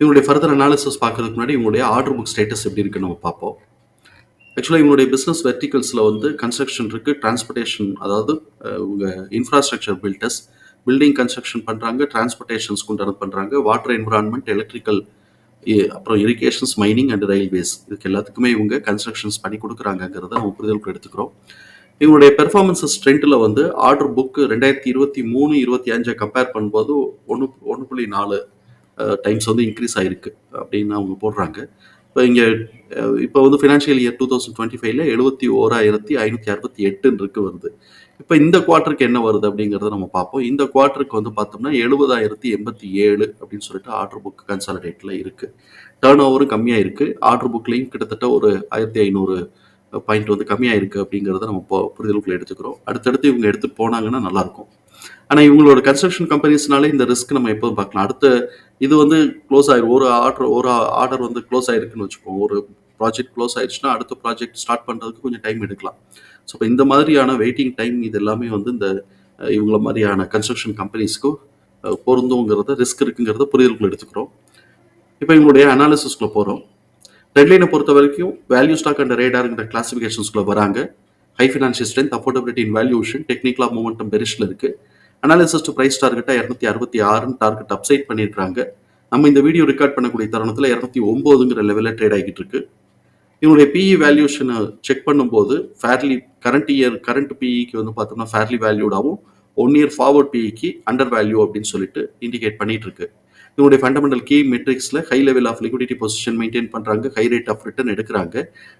இவங்களுடைய further analysis பார்க்கறதுக்கு முன்னாடி இவங்களுடைய ஆர்டர் புக் ஸ்டேட்டஸ் எப்படி இருக்குன்னு நம்ம பார்ப்போம். ஆக்சுவலாக இவங்களுடைய பிஸ்னஸ் வெர்டிகல்ஸில் வந்து கன்ஸ்ட்ரக்ஷன் இருக்குது டிரான்ஸ்போர்ட்டேஷன் அதாவது இவங்க இன்ஃப்ராஸ்ட்ரக்சர் பில்டர்ஸ் பில்டிங் கன்ஸ்ட்ரக்ஷன் பண்ணுறாங்க டிரான்ஸ்போர்ட்டேஷன்ஸ் கொண்டு பண்ணுறாங்க வாட்டர் என்விரான்மெண்ட் எலக்ட்ரிக்கல் அப்புறம் இரிகேஷன்ஸ் மைனிங் அண்ட் ரயில்வேஸ் இதுக்கு எல்லாத்துக்குமே இவங்க கன்ஸ்ட்ரக்ஷன்ஸ் பண்ணி கொடுக்குறாங்கங்கிறத நம்ம புரிதலுக்கு எடுத்துக்கிறோம். இவங்களுடைய பெர்ஃபார்மன்ஸஸ் ஸ்ட்ரென்த்தில் வந்து ஆர்டர் புக்கு ரெண்டாயிரத்தி இருபத்தி மூணு இருபத்தி அஞ்சை கம்பேர் பண்ணும்போது ஒன்று ஒன்று புள்ளி நாலு டைம்ஸ் வந்து இன்க்ரீஸ் ஆகிருக்கு அப்படின்னு அவங்க போடுறாங்க. இப்போ இங்கே இப்போ வந்து financial year two thousand twenty ஃபைவ்ல எழுபத்தி ஓராயிரத்தி ஐநூற்றி அறுபத்தி எட்டுன்னு வருது. இப்போ இந்த குவார்ட்டருக்கு என்ன வருது அப்படிங்கிறத நம்ம பார்ப்போம். இந்த குவார்ட்டருக்கு வந்து பார்த்தோம்னா எழுபதாயிரத்தி எண்பத்தி ஏழு அப்படின்னு சொல்லிட்டு ஆர்டர் புக் கன்சாலிடேட்டில் இருக்குது டேர்ன் ஓவரும் கம்மியாக இருக்குது ஆர்டர் புக்லேயும் கிட்டத்தட்ட ஒரு ஆயிரத்தி ஐநூறு பாயிண்ட் வந்து கம்மியாக இருக்குது அப்படிங்கிறத நம்ம இப்போ புரிதலுக்குள்ள எடுத்துக்கிறோம். அடுத்தடுத்து இவங்க எடுத்துகிட்டு போனாங்கன்னா நல்லாயிருக்கும் ஆனால் இவங்களோட கன்ஸ்ட்ரக்ஷன் கம்பெனிஸ்னாலே இந்த ரிஸ்க் நம்ம எப்போதும் பார்க்கலாம். அடுத்த இது வந்து க்ளோஸ் ஆயிரும் ஒரு ஆர்டர் ஒரு ஆர்டர் வந்து க்ளோஸ் ஆயிருக்குன்னு வச்சுக்கோம் ஒரு ப்ராஜெக்ட் க்ளோஸ் ஆயிடுச்சுன்னா அடுத்த ப்ராஜெக்ட் ஸ்டார்ட் பண்ணுறதுக்கு கொஞ்சம் டைம் எடுக்கலாம். ஸோ இப்போ இந்த மாதிரியான வெயிட்டிங் டைம் இது எல்லாமே வந்து இந்த இவங்கள மாதிரியான கன்ஸ்ட்ரக்ஷன் கம்பெனிஸ்க்கு பொருந்துங்கிறத ரிஸ்க் இருக்குங்கிறத புரிதலுக்குள்ள எடுத்துக்கிறோம். இப்போ இவங்களுடைய அனாலிசிஸ்க்குள்ள போகிறோம் ரெட்லைனை பொறுத்த வரைக்கும் வேல்யூ ஸ்டாக் அண்ட் ரேடாருங்கிற கிளாசிஃபிகேஷன்ஸ்குள்ளே வராங்க. High financial strength affordability in valuation டெக்னிக்கலாக மூமெண்டம் பெரிஷில் இருக்குது அனாலிசிஸ் ப்ரைஸ் டார்கெட்டாக இரநூத்தி அறுபத்தி ஆறுன்னு டார்கெட் அப்சைட் பண்ணியிருக்காங்க நம்ம இந்த வீடியோ ரெக்கார்ட் பண்ணக்கூடிய தருணத்தில் இரநூத்தி ஒம்போதுங்கிற லெவலில் ட்ரேட் ஆகிட்டு இருக்கு இவனுடைய பிஇ வேல்யூஷனை செக் பண்ணும்போது ஃபேர்லி கரண்ட் இயர் கரண்ட் பிஇக்கு வந்து பார்த்தோம்னா ஃபேர்லி வேல்யூடாகவும் ஒன் இயர் ஃபார்வர்ட் பிஇக்கு அண்டர் வேல்யூ அப்படின்னு சொல்லிட்டு இண்டிகேட் பண்ணிட்டு இருக்கு இவனுடைய fundamental key மெட்ரிக்ஸில் high level of liquidity position maintain பண்ணுறாங்க ஹை ரேட் ஆஃப் ரிட்டர்ன் எடுக்கிறாங்க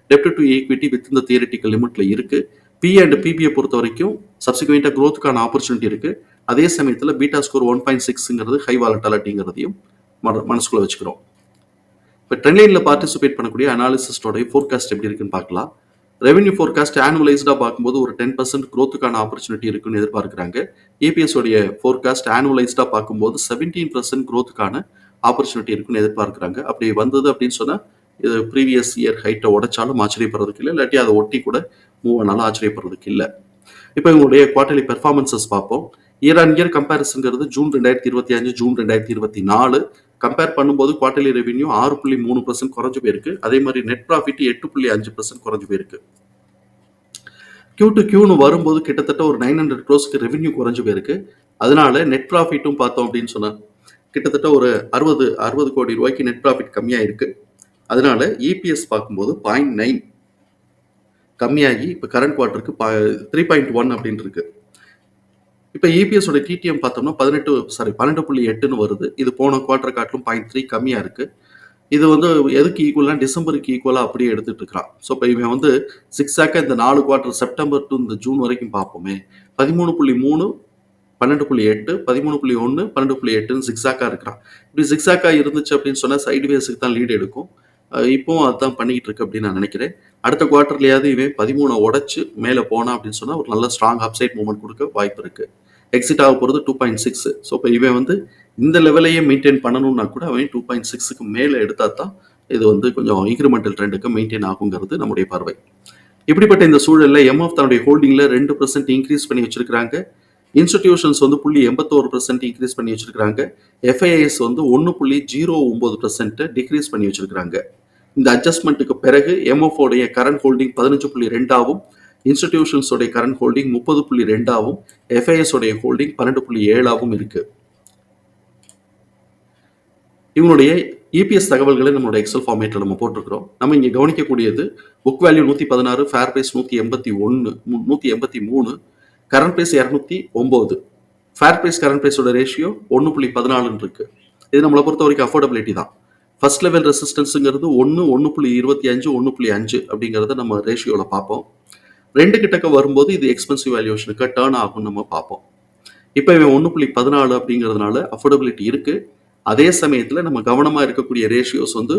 டெப்ட் டு ஈக்விட்டி வித் இந்த தியரட்டிக்கல் லிமிட்ல இருக்குது பி அண்ட் பிபியை பொறுத்த வரைக்கும் சப்சிக்வெண்ட்டாக க்ரோத்துக்கான ஆப்பர்ச்சுனிட்டி இருக்குது அதே சமயத்தில் பீட்டா ஸ்கோர் ஒன் பாயிண்ட் சிக்ஸுங்கிறது ஹை வாலட்டாலிட்டிங்கிறதையும் மன மனசுக்குள்ள வச்சுக்கிறோம். இப்போ ட்ரெண்ட்லைனில் பார்ட்டிசிபேட் பண்ணக்கூடிய அனாலிசிஸ்டோடைய ஃபோர்காஸ்ட் எப்படி இருக்குன்னு பார்க்கலாம். ரெவென்யூ ஃபோர்காஸ்ட் ஆனுவலைஸ்டாக பார்க்கும்போது ஒரு டென் பர்சன்ட் க்ரோத்துக்கான ஆப்பர்ச்சுனிட்டி இருக்குன்னு எதிர்பார்க்குறாங்க. ஏபிஎஸோடைய ஃபோர்காஸ்ட் ஆனுவலைஸ்டாக பார்க்கும்போது செவன்டீன் பர்சன்ட் க்ரோத்துக்கான ஆப்பர்ச்சுனிட்டி இருக்குன்னு எதிர்பார்க்குறாங்க. அப்படி வந்தது அப்படின்னு சொன்னால் இது ப்ரீவியஸ் இயர் ஹைட்டை உடைச்சாலும் ஆச்சரியப்படுறதுக்கு இல்லை இல்லாட்டி அதை ஒட்டி கூட மூவ் ஆனாலும் ஆச்சரியப்படுறதுக்கு இல்லை. இப்போ இவங்களுடைய குவார்டர்லி பெர்ஃபார்மன்சஸ் பார்ப்போம். இயர் அண்ட் இயர் கம்பேரிசன்கிறது ஜூன் ரெண்டாயிரத்தி இருபத்தி அஞ்சு ஜூன் ரெண்டாயிரத்தி இருபத்தி நாலு. கம்பேர் பண்ணும்போது குவார்டர்லி ரெவென்யூ ஆறு புள்ளி மூணு பர்சன்ட் குறைஞ்சு போயிருக்கு. அதே மாதிரி நெட் ப்ராஃபிட் எட்டு புள்ளி அஞ்சு பர்சன்ட் குறைஞ்சு போயிருக்கு. கியூ டு கியூன்னு வரும்போது கிட்டத்தட்ட ஒரு நைன் ஹண்ட்ரட் க்ரோஸ்க்கு ரெவென்யூ குறைஞ்சு போயிருக்கு. அதனால நெட் ப்ராஃபிட்டும் பார்த்தோம் அப்படின்னு சொன்னால் கிட்டத்தட்ட ஒரு அறுபது அறுபது கோடி ரூபாய்க்கு நெட் ப்ராஃபிட் கம்மியாக இருக்கு அதனால இபிஎஸ் பார்க்கும்போது பாயிண்ட் நைன் கம்மியாகி இப்போ கரண்ட் குவார்ட்டருக்கு த்ரீ பாயிண்ட் ஒன் அப்படின்னு இருக்கு. இப்போ இபிஎஸோட டிடிஎம் பார்த்தோம்னா பதினெட்டு சாரி பன்னெண்டு புள்ளி எட்டுன்னு வருது. இது போன குவார்டர் காட்டிலும் பாயிண்ட் த்ரீ கம்மியாக இருக்குது இது வந்து எதுக்கு ஈக்குவலாக டிசம்பருக்கு ஈக்குவலாக அப்படியே எடுத்துகிட்டு இருக்கிறான். ஸோ இப்போ இவன் வந்து சிக்ஸாக்காக இந்த நாலு குவார்டர் செப்டம்பர் டு இந்த ஜூன் வரைக்கும் பார்ப்போமே. பதிமூணு புள்ளி மூணு பன்னெண்டு புள்ளி எட்டு பதிமூணு புள்ளி ஒன்று பன்னெண்டு புள்ளி எட்டுன்னு சிக்ஸாக்காக இருக்கிறான். இப்படி சிக்ஸாக்காக இருந்துச்சு அப்படின்னு சொன்னால் சைடு வேஸுக்கு தான் லீடு எடுக்கும். இப்போவும் அதுதான் பண்ணிக்கிட்டு இருக்கு அப்படின்னு நான் நினைக்கிறேன். அடுத்த குவார்ட்டர்லையாவது இவன் பதிமூணை உடச்சு மேலே போனா அப்படின்னு சொன்னால் ஒரு நல்ல ஸ்ட்ராங் அப்சைட் மூவ்மெண்ட் கொடுக்க வாய்ப்பு இருக்குது எக்ஸிட் ஆக போகிறது டூ பாயிண்ட் சிக்ஸ் ஸோ இப்போ இவன் வந்து இந்த லெவலையே மெயின்டைன் பண்ணணும்னா கூட அவன் டூ பாயிண்ட் சிக்ஸுக்கு மேலே எடுத்தால் தான் இது வந்து கொஞ்சம் இன்க்ரிமெண்டல் ட்ரெண்டுக்கு மெயின்டைன் ஆகுங்கிறது நம்முடைய பார்வை. இப்படிப்பட்ட இந்த சூழலில் எம்எஃப் தன்னுடைய ஹோல்டிங்கில் ரெண்டு பர்சன்ட் இன்க்ரீஸ் பண்ணி வச்சிருக்கிறாங்க. இன்ஸ்டிடியூஷன்ஸ் வந்து புள்ளி எண்பத்தோரு பர்சன்ட் இன்க்ரீஸ் பண்ணி வச்சிருக்கிறாங்க. எஃப்ஐஎஸ் வந்து ஒன்று புள்ளி ஜீரோ ஒம்பது பர்சன்ட் டிக்ரீஸ் பண்ணி வச்சிருக்கிறாங்க. இந்த அட்ஜஸ்ட்மெண்ட்டுக்கு பிறகு எம்எஃப் உடைய கரண்ட் ஹோல்டிங் பதினஞ்சு புள்ளி ரெண்டாவும் இன்ஸ்டிடியூஷன்ஸோடைய கரண்ட் ஹோல்டிங் முப்பது புள்ளி ரெண்டாவும் எஃப்ஐஎஸ் உடைய ஹோல்டிங் பன்னெண்டு புள்ளி ஏழாவும் இருக்கு. இவங்களுடைய இபிஎஸ் தகவல்களை நம்மளோட எக்ஸல் ஃபார்மேட்டில் நம்ம போட்டிருக்கிறோம். நம்ம இங்கே கவனிக்கக்கூடியது புக் வேல்யூ நூற்றி பதினாறு ஃபேர் பிரைஸ் நூற்றி எண்பத்தி ஒன்று நூற்றி எண்பத்தி மூணு கரண்ட் பிரைஸ் இரநூத்தி ஒம்பது. ஃபேர் பிரைஸ் கரண்ட் பிரைஸோட ரேஷியோ ஒன்று புள்ளி பதினாலுன்னு இருக்கு. இது நம்மளை பொறுத்த வரைக்கும் அஃபோர்டபிலிட்டி தான். ஃபர்ஸ்ட் லெவல் ரெசிஸ்டன்ஸுங்கிறது ஒன்று ஒன்று புள்ளி இருபத்தி அஞ்சு ஒன்று புள்ளி அஞ்சு அப்படிங்கிறத நம்ம ரேஷியோவில் பார்ப்போம். ரெண்டு கிட்டக்க வரும்போது இது எக்ஸ்பென்சிவ் வேல்யூஷனுக்கு டேர்ன் ஆகும்னு நம்ம பார்ப்போம். இப்போ இவன் ஒன்று புள்ளி பதினாலு அப்படிங்கிறதுனால அஃபோர்டபிலிட்டி இருக்குது அதே சமயத்தில் நம்ம கவனமாக இருக்கக்கூடிய ரேஷியோஸ் வந்து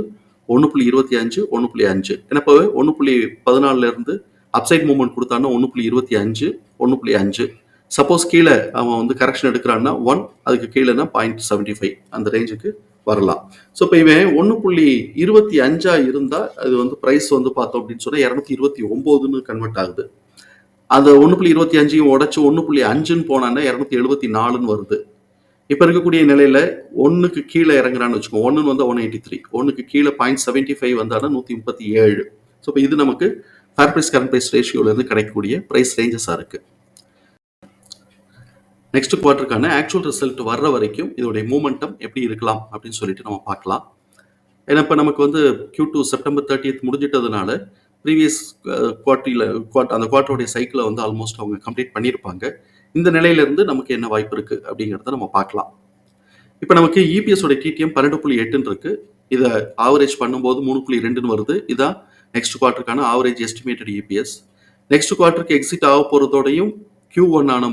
ஒன்று புள்ளி இருபத்தி அஞ்சு ஒன்று புள்ளி அஞ்சு. ஏன்னா இப்போ ஒன்று புள்ளி பதினாலுலேருந்து அப்சைட் மூவ்மெண்ட் கொடுத்தான்னா ஒன்று புள்ளி இருபத்தி அஞ்சு ஒன்று புள்ளி அஞ்சு. சப்போஸ் கீழே அவன் வந்து கரெக்ஷன் எடுக்கிறான்னா ஒன் அதுக்கு கீழேனா பாயிண்ட் செவன்டி ஃபைவ் அந்த ரேஞ்சுக்கு வரலாம். ஸோ இப்போ இவன் ஒன்று புள்ளி இருபத்தி அஞ்சா இருந்தால் அது வந்து ப்ரைஸ் வந்து பார்த்தோம் அப்படின்னு சொன்னால் இரநூத்தி இருபத்தி ஒம்போதுன்னு கன்வெர்ட் ஆகுது. அந்த ஒன்று புள்ளி இருபத்தி அஞ்சையும் உடச்சி ஒன்று புள்ளி அஞ்சுன்னு போனான்னா இரநூத்தி எழுபத்தி நாலுன்னு வருது. இப்போ இருக்கக்கூடிய நிலையில ஒன்றுக்கு கீழே இறங்குறான்னு வச்சுக்கோ ஒன்றுன்னு வந்து ஒன் எயிட்டி த்ரீ ஒன்றுக்கு கீழே பாயிண்ட் செவன்ட்டி ஃபைவ் வந்தாலும் நூற்றி முப்பத்தி ஏழு. ஸோ இப்போ இது நமக்கு ஃபேர் ப்ரைஸ் கரண்ட் ப்ரைஸ் ரேஷியோலேருந்து கிடைக்கக்கூடிய ப்ரைஸ் ரேஞ்சஸாக இருக்குது நெக்ஸ்ட் குவார்ட்டருக்கான ஆக்சுவல் ரிசல்ட் வர்ற வரைக்கும் இதோடைய மூமெண்டம் எப்படி இருக்கலாம் அப்படின்னு சொல்லிட்டு நம்ம பார்க்கலாம். ஏன்னா இப்போ நமக்கு வந்து கியூ டூ செப்டம்பர் தேர்ட்டியத் முடிஞ்சிட்டதுனால ப்ரீவியஸ் குவார்ட்டரியில் குவார்ட் அந்த குவார்ட்டருடைய சைக்கிளை வந்து ஆல்மோஸ்ட் அவங்க கம்ப்ளீட் பண்ணியிருப்பாங்க. இந்த நிலையிலேருந்து நமக்கு என்ன வாய்ப்பு இருக்குது அப்படிங்கிறத நம்ம பார்க்கலாம். இப்போ நமக்கு இபிஎஸோட டிடிஎம் பன்னெண்டு புள்ளி எட்டுன்னு இருக்குது இதை ஆவரேஜ் பண்ணும்போது மூணு புள்ளி ரெண்டுன்னு வருது. இதான் நெக்ஸ்ட் குவார்ட்டருக்கான ஆவரேஜ் எஸ்டிமேட்டட் இபிஎஸ் நெக்ஸ்ட் குவார்ட்டருக்கு எக்ஸிட் ஆக போகிறதோடையும் கியூ ஒன் ஆன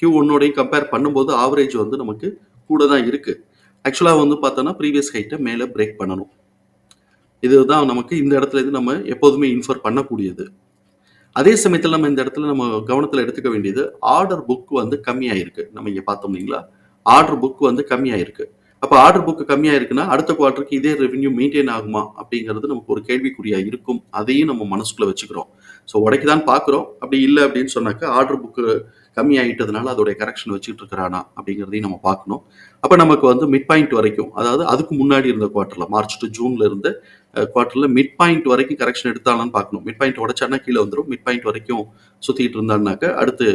கியூ ஒன்னோடையும் கம்பேர் பண்ணும்போது ஆவரேஜ் வந்து நமக்கு கூட தான் இருக்குது ஆக்சுவலாக வந்து பார்த்தோன்னா ப்ரீவியஸ் ஹைட்டை மேலே பிரேக் பண்ணணும். இதுதான் நமக்கு இந்த இடத்துல இது நம்ம எப்போதுமே இன்ஃபர் பண்ணக்கூடியது. அதே சமயத்தில் நம்ம இந்த இடத்துல நம்ம கவனத்தில் எடுத்துக்க வேண்டியது ஆர்டர் புக் வந்து கம்மியாயிருக்கு. நம்ம இங்கே பார்த்தோம் இல்லைங்களா? ஆர்டர் புக் வந்து கம்மியாயிருக்கு. அப்போ ஆர்டர் புக் கம்மியாக இருக்குன்னா அடுத்த குவார்ட்டருக்கு இதே ரெவென்யூ மெயின்டைன் ஆகுமா அப்படிங்கிறது நமக்கு ஒரு கேள்விக்குறியாக இருக்கும். அதையும் நம்ம மனசுக்குள்ளே வச்சுக்கிறோம். ஸோ உடைக்கு தான் பார்க்குறோம். அப்படி இல்லை அப்படின்னு சொன்னாக்க ஆர்டர் புக்கு கம்மியாயிட்டதுனால அதோடைய கரெக்ஷன் வச்சுட்டு இருக்கிறானா அப்படிங்கிறதையும் நம்ம பார்க்கணும். அப்போ நமக்கு வந்து மிட் பாயிண்ட் வரைக்கும் அதாவது அதுக்கு முன்னாடி இருந்த குவார்ட்டரில் மார்ச் டு ஜூன்ல இருந்து குவார்ட்டரில் மிட் பாயிண்ட் வரைக்கும் கரெக்ஷன் எடுத்தாலான்னு பார்க்கணும். மிட் பாயிண்ட் உடைச்சானா கீழே வந்துடும் மிட் பாயிண்ட் வரைக்கும் சுற்றிட்டு இருந்தான்னாக்க அடுத்து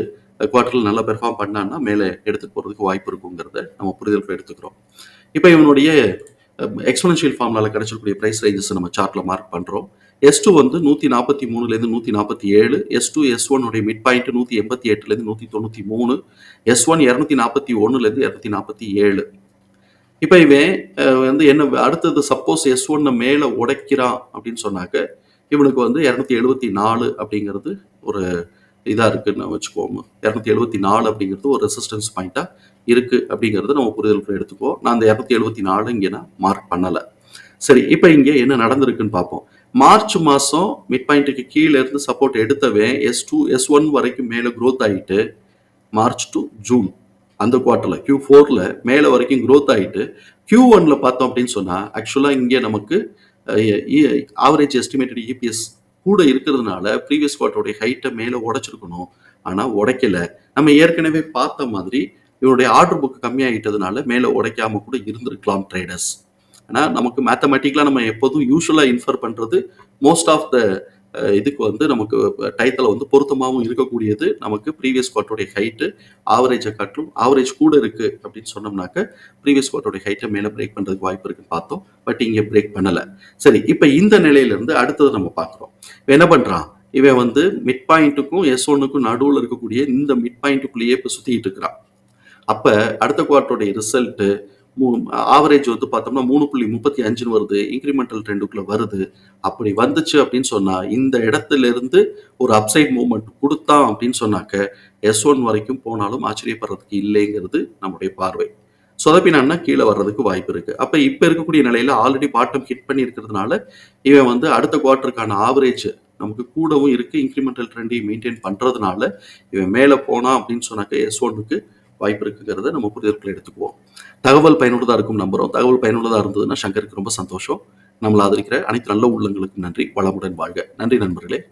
குவார்ட்டரில் நல்லா பெர்ஃபார்ம் பண்ணான்னா மேலே எடுத்துகிட்டு போகிறதுக்கு வாய்ப்பு இருக்குங்கிறத நம்ம புரிதல் எடுத்துக்கிறோம். இப்போ இவனுடைய எக்ஸ்பனன்ஷியல் ஃபார்ம்லால கிடைச்சிருக்கக்கூடிய ப்ரைஸ் ரேஞ்சஸ் நம்ம சார்ட்டில் மார்க் பண்ணுறோம் எஸ் டூ வந்து நூற்றி நாற்பத்தி மூணுலேருந்து நூற்றி நாற்பத்தி ஏழு எஸ் டூ எஸ் ஒன்னுடைய மிட் பாயிண்ட் நூற்றி எண்பத்தி எட்டுலேருந்து நூற்றி தொண்ணூற்றி மூணு எஸ் ஒன் இரநூத்தி நாற்பத்தி ஒன்றுலேருந்து இரநூத்தி நாற்பத்தி ஏழு. இப்போ இவன் வந்து என்ன அடுத்தது சப்போஸ் எஸ் ஒன்னை மேலே உடைக்கிறான் அப்படின்னு சொன்னாக்க இவனுக்கு வந்து இரநூத்தி எழுபத்தி நாலு அப்படிங்கிறது ஒரு இதாக இருக்குன்னு வச்சுக்கோங்க இரநூத்தி எழுபத்தி நாலு அப்படிங்கிறது ஒரு ரெசிஸ்டன்ஸ் பாயிண்ட்டாக இருக்குது அப்படிங்கிறத நம்ம புரிதல் எடுத்துக்கோ நான் அந்த இரநூத்தி எழுபத்தி நாலு இங்கே நான் மார்க் பண்ணலை. சரி இப்போ இங்கே என்ன நடந்திருக்குன்னு பார்ப்போம். மார்ச் மாதம் மிட் பாயிண்ட்டுக்கு கீழே இருந்து சப்போர்ட் எடுத்தவன் எஸ் டூ எஸ் ஒன் வரைக்கும் மேலே க்ரோத் ஆகிட்டு மார்ச் டு ஜூன் அந்த குவார்ட்டரில் கியூ ஃபோரில் மேலே வரைக்கும் க்ரோத் ஆகிட்டு கியூ ஒனில் பார்த்தோம் அப்படின்னு சொன்னால் ஆக்சுவலாக இங்கே நமக்கு ஆவரேஜ் எஸ்டிமேட்டட் இபிஎஸ் கூட இருக்கிறதுனால ப்ரீவியஸ் குவார்ட்டருடைய ஹைட்டை மேலே உடைச்சிருக்கணும். ஆனால் உடைக்கல. நம்ம ஏற்கனவே பார்த்த மாதிரி இவருடைய ஆர்டர் புக் கம்மியாகிட்டதுனால மேலே உடைக்காம கூட இருந்திருக்கலாம் ட்ரேடர்ஸ் ஏன்னா நமக்கு மேத்தமெட்டிக்கலாக நம்ம எப்போதும் யூஸ்வலாக இன்ஃபர் பண்ணுறது மோஸ்ட் ஆஃப் த இதுக்கு வந்து நமக்கு டைத்தில் வந்து பொருத்தமாகவும் இருக்கக்கூடியது. நமக்கு ப்ரீவியஸ் குவார்ட்டருடைய ஹைட்டு ஆவரேஜை காட்டும். ஆவரேஜ் கூட இருக்குது அப்படின்னு சொன்னோம்னாக்க ப்ரீவியஸ் குவார்ட்டருடைய ஹைட்டை மேலே பிரேக் பண்ணுறதுக்கு வாய்ப்பு இருக்குன்னு பார்த்தோம். பட் இங்கே பிரேக் பண்ணலை. சரி இப்போ இந்த நிலையிலேருந்து அடுத்தது நம்ம பார்க்குறோம். என்ன பண்ணுறான் இவன் வந்து மிட் பாயிண்ட்டுக்கும் எஸ் ஒன்னுக்கும் நடுவில் இருக்கக்கூடிய இந்த மிட் பாயிண்ட்டுக்குள்ளேயே இப்போ சுற்றிட்டு இருக்கிறான். அப்போ அடுத்த குவார்ட்டருடைய ரிசல்ட்டு ஆவரேஜ் வந்து பார்த்தோம்னா மூணு புள்ளி முப்பத்தி அஞ்சுன்னு வருது இன்க்ரிமெண்டல் ட்ரெண்டுக்குள்ள வருது. அப்படி வந்துச்சு அப்படின்னு சொன்னா இந்த இடத்துல இருந்து ஒரு அப்சைட் மூவ்மெண்ட் கொடுத்தான் அப்படின்னு சொன்னாக்க எஸ் ஒன் வரைக்கும் போனாலும் ஆச்சரியப்படுறதுக்கு இல்லைங்கிறது நம்முடைய பார்வை. சொதப்பினான்னா கீழே வர்றதுக்கு வாய்ப்பு இருக்கு. அப்ப இப்ப இருக்கக்கூடிய நிலையில ஆல்ரெடி பாட்டம் ஹிட் பண்ணி இருக்கிறதுனால இவன் வந்து அடுத்த குவார்ட்டருக்கான ஆவரேஜ் நமக்கு கூடவும் இருக்கு இன்க்ரிமெண்டல் ட்ரெண்டையும் மெயின்டைன் பண்றதுனால இவன் மேலே போனா அப்படின்னு சொன்னாக்க எஸ் ஒன்னுக்கு வாய்ப்பு இருக்குங்கிறத நம்ம புரிதற்குள்ள எடுத்துக்குவோம். தகவல் பயனுள்ளதாக இருக்கும் நம்புகிறோம் தகவல் பயனுள்ளதாக இருந்ததுன்னா சங்கருக்கு ரொம்ப சந்தோஷம். நம்மளை ஆதரிக்கிற அனைத்து நல்ல உள்ளங்களுக்கு நன்றி. வளமுடன் வாழ்க. நன்றி நண்பர்களே.